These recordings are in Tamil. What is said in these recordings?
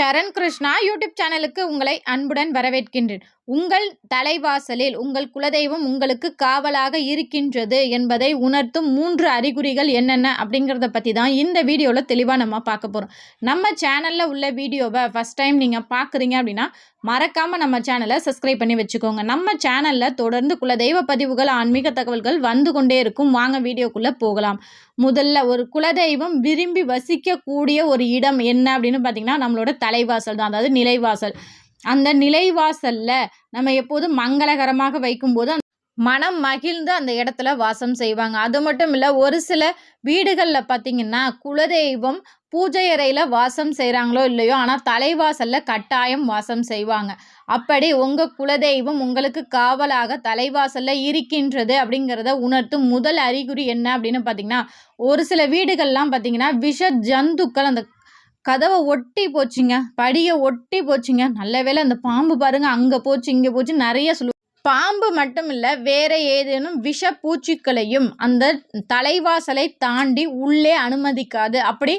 சரண் கிருஷ்ணா யூடியூப் சேனலுக்கு உங்களை அன்புடன் வரவேற்கின்றேன். உங்கள் தலைவாசலில் உங்கள் குலதெய்வம் உங்களுக்கு காவலாக இருக்கின்றது என்பதை உணர்த்தும் மூன்று அறிகுறிகள் என்னென்ன அப்படிங்கிறத பற்றி தான் இந்த வீடியோவில் தெளிவாக நம்ம பார்க்க போகிறோம் நம்ம சேனலில் உள்ள வீடியோவை ஃபஸ்ட் டைம் நீங்கள் பார்க்குறீங்க அப்படின்னா மறக்காமல் நம்ம சேனலை சப்ஸ்கிரைப் பண்ணி வச்சுக்கோங்க. நம்ம சேனலில் தொடர்ந்து குலதெய்வ பதிவுகள் ஆன்மீக தகவல்கள் வந்து கொண்டே இருக்கும். வாங்க வீடியோக்குள்ளே போகலாம். முதல்ல ஒரு குலதெய்வம் விரும்பி வசிக்கக்கூடிய ஒரு இடம் என்ன அப்படின்னு பார்த்தீங்கன்னா நம்மளோட தலைவாசல் தான் அதாவது நிலைவாசல். அந்த நிலைவாசல்ல நம்ம எப்போதும் மங்களகரமாக வைக்கும்போது மனம் மகிழ்ந்து அந்த இடத்துல வாசம் செய்வாங்க. அது மட்டும் இல்லை ஒரு சில வீடுகளில் பார்த்தீங்கன்னா குலதெய்வம் பூஜை அறையில் வாசம் செய்கிறாங்களோ இல்லையோ ஆனால் தலைவாசலில் கட்டாயம் வாசம் செய்வாங்க. அப்படி உங்கள் குலதெய்வம் உங்களுக்கு காவலாக தலைவாசலில் இருக்கின்றது அப்படிங்கிறத உணர்த்தும் முதல் அறிகுறி என்ன அப்படின்னு பார்த்தீங்கன்னா ஒரு சில வீடுகள்லாம் பார்த்தீங்கன்னா விஷ ஜந்துக்கள் அந்த கதவை ஒட்டி போச்சுங்க படியை ஒட்டி போச்சுங்க. நல்ல வேளை அந்த பாம்பு பாருங்க அங்கே போச்சு இங்கே போச்சு நிறைய சொல்லு பாம்பு மட்டும் இல்லை வேற ஏதேனும் விஷ பூச்சிகளையும் அந்த தலைவாசலை தாண்டி உள்ளே அனுமதிக்காது. அப்படி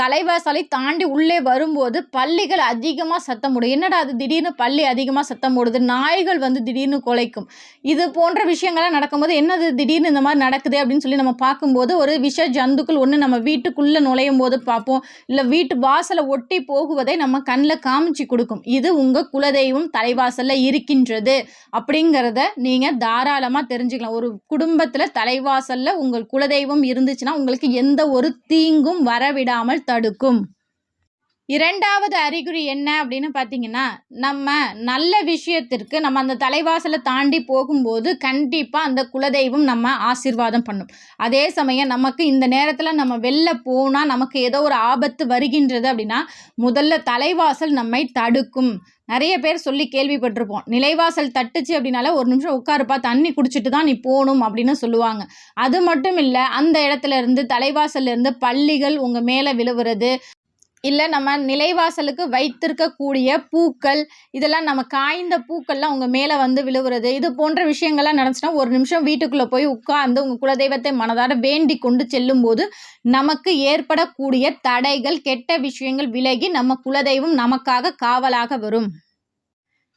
தலைவாசலை தாண்டி உள்ளே வரும்போது பள்ளிகள் அதிகமாக சத்தம் போடும். என்னடா அது திடீர்னு பள்ளி அதிகமாக சத்தம் போடுது? நாய்கள் வந்து திடீர்னு குலைக்கும். இது போன்ற விஷயங்கள்லாம் நடக்கும்போது என்னது திடீர்னு இந்த மாதிரி நடக்குது அப்படின்னு சொல்லி நம்ம பார்க்கும்போது ஒரு விஷ ஜந்துக்கள் ஒன்று நம்ம வீட்டுக்குள்ளே நுழையும் போது பார்ப்போம். இல்லை வீட்டு வாசலை ஒட்டி போகுவதை நம்ம கண்ணில் காமிச்சு கொடுக்கும். இது உங்கள் குலதெய்வம் தலைவாசலில் இருக்கின்றது. அப்படிங்கிறத நீங்கள் தாராளமாக தெரிஞ்சுக்கலாம். ஒரு குடும்பத்தில் தலைவாசலில் உங்கள் குலதெய்வம் இருந்துச்சுன்னா உங்களுக்கு எந்த ஒரு தீங்கும் வரவிடாமல் தடுக்கும். இரண்டாவது அறிகுறி என்ன அப்படின்னு பார்த்தீங்கன்னா நம்ம நல்ல விஷயத்திற்கு நம்ம அந்த தலைவாசலை தாண்டி போகும்போது கண்டிப்பாக அந்த குலதெய்வம் நம்ம ஆசீர்வாதம் பண்ணும். அதே சமயம் நமக்கு இந்த நேரத்தில் நம்ம வெளில போனால் நமக்கு ஏதோ ஒரு ஆபத்து வருகின்றது அப்படின்னா முதல்ல தலைவாசல் நம்மை தடுக்கும். நிறைய பேர் சொல்லி கேள்விப்பட்டிருப்போம். நிலைவாசல் தட்டுச்சு அப்படின்னால ஒரு நிமிஷம் உட்காருப்பா தண்ணி குடிச்சிட்டு தான் நீ போகணும் அப்படின்னு சொல்லுவாங்க. அது மட்டும் இல்லை அந்த இடத்துல இருந்து தலைவாசல்ல இருந்து பள்ளிகள் உங்கள் மேலே விழுவுறது இல்லை நம்ம நிலைவாசலுக்கு வைத்திருக்கக்கூடிய பூக்கள் இதெல்லாம் நம்ம காய்ந்த பூக்கள்லாம் உங்கள் மேலே வந்து விழுவுறது இது போன்ற விஷயங்கள்லாம் நடந்துச்சுன்னா ஒரு நிமிஷம் வீட்டுக்குள்ளே போய் உட்கார்ந்து உங்கள் குலதெய்வத்தை மனதார வேண்டி கொண்டு செல்லும்போது நமக்கு ஏற்படக்கூடிய தடைகள் கெட்ட விஷயங்கள் விலகி நம்ம குலதெய்வம் நமக்காக காவலாக வரும்.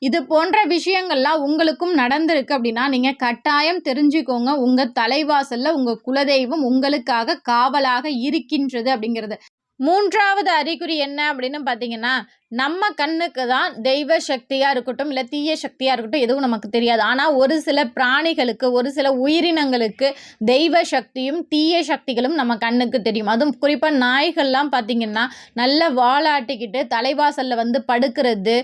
இது போன்ற விஷயங்கள்லாம் உங்களுக்கும் நடந்திருக்கு அப்படின்னா நீங்கள் கட்டாயம் தெரிஞ்சுக்கோங்க. உங்கள் தலைவாசலில் உங்கள் குலதெய்வம் உங்களுக்காக காவலாக இருக்கின்றது அப்படிங்கிறது. மூன்றாவது அறிகுறி என்ன அப்படின்னு பார்த்தீங்கன்னா நம்ம கண்ணுக்கு தான் தெய்வ சக்தியாக இருக்கட்டும் இல்லை தீய சக்தியாக இருக்கட்டும் எதுவும் நமக்கு தெரியாது. ஆனால் ஒரு சில பிராணிகளுக்கு ஒரு சில உயிரினங்களுக்கு தெய்வ சக்தியும் தீய சக்திகளும் நம்ம கண்ணுக்கு தெரியும். அதுவும் குறிப்பாக நாய்கள்லாம் பார்த்திங்கன்னா நல்ல வாழாட்டிக்கிட்டு தலைவாசலில் வந்து படுக்கிறது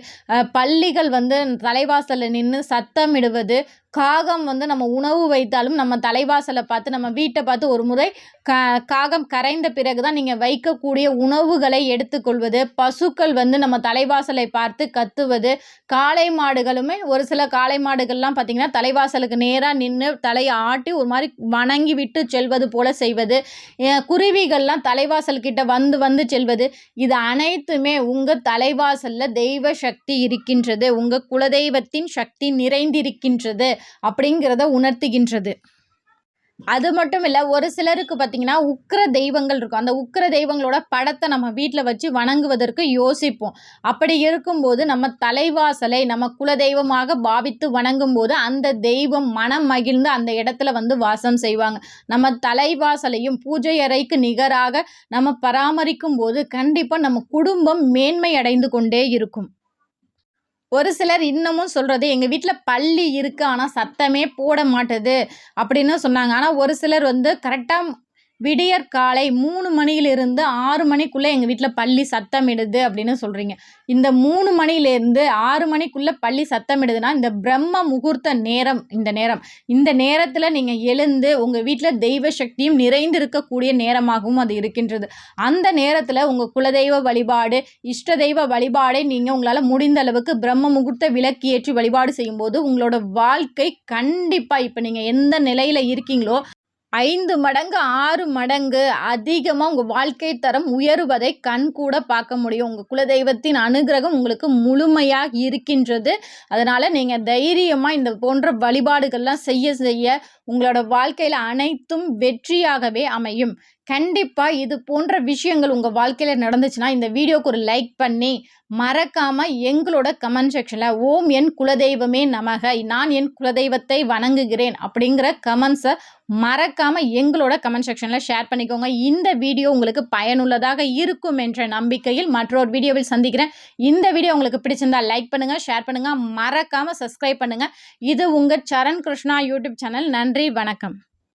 பள்ளிகள் வந்து தலைவாசலில் நின்று சத்தமிடுவது காகம் வந்து நம்ம உணவு வைத்தாலும் நம்ம தலைவாசலை பார்த்து நம்ம வீட்டை பார்த்து ஒரு முறை கா காகம் கரைந்த பிறகு தான் நீங்கள் வைக்கக்கூடிய உணவுகளை எடுத்துக்கொள்வது பசுக்கள் வந்து நம்ம தலைவாசலை பார்த்து கத்துவது. காளை மாடுகளுமே ஒரு சில காளை மாடுகள்லாம் பார்த்திங்கன்னா தலைவாசலுக்கு நேராக நின்று தலையை ஆட்டி ஒரு மாதிரி வணங்கி விட்டு செல்வது போல செய்வது. குருவிகள்லாம் தலைவாசல் கிட்ட வந்து வந்து செல்வது. இது அனைத்துமே உங்கள் தலைவாசலில் தெய்வ சக்தி இருக்கின்றது. உங்கள் குலதெய்வத்தின் சக்தி நிறைந்திருக்கின்றது அப்படிங்கிறத உணர்த்துகின்றது. அது மட்டும் இல்லை ஒரு சிலருக்கு பார்த்திங்கன்னா உக்கிர தெய்வங்கள் இருக்கும். அந்த உக்கிர தெய்வங்களோட படத்தை நம்ம வீட்டில் வச்சு வணங்குவதற்கு யோசிப்போம். அப்படி இருக்கும்போது நம்ம தலைவாசலை நம்ம குலதெய்வமாக பாவித்து வணங்கும் போது அந்த தெய்வம் மனம் மகிழ்ந்து அந்த இடத்துல வந்து வாசம் செய்வாங்க. நம்ம தலைவாசலையும் பூஜை அறைக்கு நிகராக நம்ம பராமரிக்கும் போது கண்டிப்பாக நம்ம குடும்பம் மேன்மை அடைந்து கொண்டே இருக்கும். ஒரு சிலர் இன்னமும் சொல்கிறது எங்கள் வீட்டில் பள்ளி இருக்குது ஆனால் சத்தமே போட மாட்டுது அப்படின்னு சொன்னாங்க. ஆனால் ஒரு சிலர் வந்து கரெக்டாக விடியற் காலை மூணு மணியிலிருந்து ஆறு மணிக்குள்ளே எங்கள் வீட்டில் பள்ளி சத்தமிடுது அப்படின்னு சொல்கிறீங்க இந்த மூணு மணிலேருந்து ஆறு மணிக்குள்ளே பள்ளி சத்தமிடுதுன்னா இந்த பிரம்ம முகூர்த்த நேரம் இந்த நேரம். இந்த நேரத்தில் நீங்கள் எழுந்து உங்கள் வீட்டில் தெய்வ சக்தியும் நிறைந்து இருக்கக்கூடிய நேரமாகவும் அது இருக்கின்றது. அந்த நேரத்தில் உங்கள் குலதெய்வ வழிபாடு இஷ்ட தெய்வ வழிபாடை நீங்கள் உங்களால் முடிந்த அளவுக்கு பிரம்ம முகூர்த்த விளக்கு ஏற்றி வழிபாடு செய்யும்போது உங்களோட வாழ்க்கை கண்டிப்பாக இப்போ நீங்கள் எந்த நிலையில் இருக்கீங்களோ ஐந்து மடங்கு ஆறு மடங்கு அதிகமாக உங்கள் வாழ்க்கை தரம் உயருவதை கண் கூட பார்க்க முடியும். உங்கள் குலதெய்வத்தின் அனுகிரகம் உங்களுக்கு முழுமையாக இருக்கின்றது. அதனால் நீங்கள் தைரியமாக இந்த போன்ற வழிபாடுகள்லாம் செய்ய செய்ய உங்களோட வாழ்க்கையில் அனைத்தும் வெற்றியாகவே அமையும். கண்டிப்பாக இது போன்ற விஷயங்கள் உங்கள் வாழ்க்கையில் நடந்துச்சுன்னா இந்த வீடியோக்கு ஒரு லைக் பண்ணி மறக்காமல் எங்களோட கமெண்ட் செக்ஷனில் ஓம் என் குலதெய்வமே நமக நான் என் குலதெய்வத்தை வணங்குகிறேன் அப்படிங்கிற கமெண்ட்ஸை மறக்காமல் எங்களோட கமெண்ட் செக்ஷனில் ஷேர் பண்ணிக்கோங்க. இந்த வீடியோ உங்களுக்கு பயனுள்ளதாக இருக்கும் என்ற நம்பிக்கையில் மற்றொரு வீடியோவில் சந்திக்கிறேன். இந்த வீடியோ உங்களுக்கு பிடிச்சிருந்தா லைக் பண்ணுங்கள் ஷேர் பண்ணுங்கள் மறக்காமல் சப்ஸ்கிரைப் பண்ணுங்கள் இது உங்கள் சரண் கிருஷ்ணா யூடியூப் சேனல் நன்றி வணக்கம்.